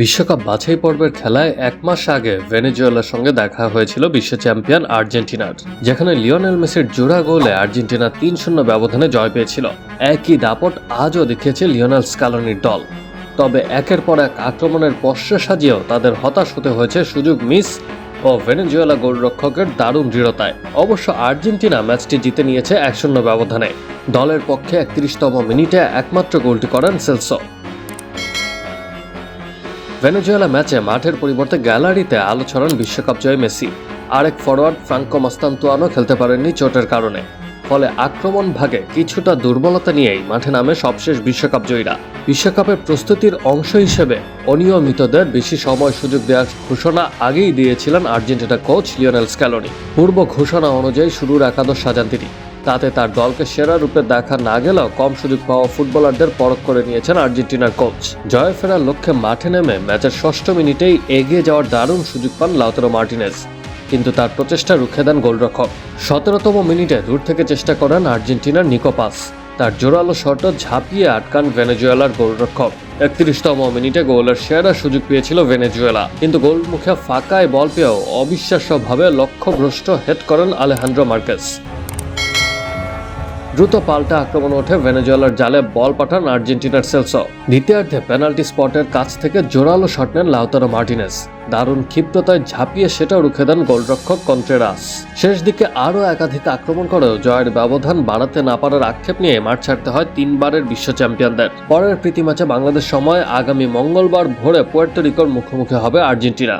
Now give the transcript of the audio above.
বিশ্বকাপ বাছাই পর্বের খেলায় এক মাস আগে ভেনেজুয়েলার সঙ্গে দেখা হয়েছিল বিশ্ব চ্যাম্পিয়ন আর্জেন্টিনার, যেখানে লিওনেল মেসির জোড়া গোলে আর্জেন্টিনা তিন শূন্য ব্যবধানে জয় পেয়েছিল। একই দাপট আজও দেখিয়েছে লিওনেল স্কালনির দল। তবে একের পর এক আক্রমণের পশ্চা সাজিয়েও তাদের হতাশ হতে হয়েছে সুযোগ মিস ও ভেনেজুয়েলা গোলরক্ষকের দারুণ দৃঢ়তায়। অবশ্য আর্জেন্টিনা ম্যাচটি জিতে নিয়েছে এক শূন্য ব্যবধানে। দলের পক্ষে একত্রিশতম মিনিটে একমাত্র গোলটি করেন সেলসো। ভেনেজুয়েলা ম্যাচে মাঠের পরিবর্তে গ্যালারিতে আলো ছড়ান বিশ্বকাপ জয় মেসি। আরেক ফরোয়ার্ড ফ্রাঙ্কো মাস্তান্তুয়ানো খেলতে পারেননি চোটের কারণে। ফলে আক্রমণ ভাগে কিছুটা দুর্বলতা নিয়েই মাঠে নামে সবশেষ বিশ্বকাপ জয়ীরা। বিশ্বকাপের প্রস্তুতির অংশ হিসেবে অনিয়মিতদের বেশি সময় সুযোগ দেওয়ার ঘোষণা আগেই দিয়েছিলেন আর্জেন্টিনা কোচ লিওনেল স্ক্যালোনি পূর্ব ঘোষণা অনুযায়ী শুরুর একাদশ সাজান তিনি। তাতে তার দলকে সেরা রূপে দেখা না গেলেও কম সুযোগ পাওয়া ফুটবলারদের পরখ করে নিয়েছেন আর্জেন্টিনার কোচ। জয় ফেরার লক্ষ্যে মাঠে নেমে ম্যাচের ষষ্ঠ মিনিটেই এগিয়ে যাওয়ার দারুণ সুযোগ পান লাউতারো মার্টিনেজ কিন্তু তার প্রচেষ্টা রুখে দেন গোলরক্ষক। সতেরোতম মিনিটে দূর থেকে চেষ্টা করেন আর্জেন্টিনার নিকোপাস তার জোরালো শট ঝাঁপিয়ে আটকান ভেনেজুয়েলার গোলরক্ষক। একত্রিশতম মিনিটে গোলের সেরা সুযোগ পেয়েছিল ভেনেজুয়েলা। কিন্তু গোলমুখে ফাঁকায় বল পেয়েও অবিশ্বাস্যভাবে লক্ষ্যভ্রষ্ট হেড করেন আলেহান্দ্রো মার্কেস। দ্রুত পাল্টা আক্রমণ ওঠে ভেনেজুয়েলার জালে বল পাঠান আর্জেন্টিনার সেলসো। দ্বিতীয়ার্ধে পেনাল্টি স্পটের কাছ থেকে জোরালো শট নেন লাউতারো মার্টিনেস। দারুণ ক্ষিপ্রতায় ঝাঁপিয়ে সেটাও রুখে দেন গোলরক্ষক কন্ট্রেরাস। শেষ দিকে আরও একাধিক আক্রমণ করেও জয়ের ব্যবধান বাড়াতে না পারার আক্ষেপ নিয়ে মাঠ ছাড়তে হয় তিনবারের বিশ্ব চ্যাম্পিয়নদের। পরের প্রীতি ম্যাচে বাংলাদেশ সময় আগামী মঙ্গলবার ভোরে পুয়ের্তো রিকোর মুখোমুখি হবে আর্জেন্টিনা।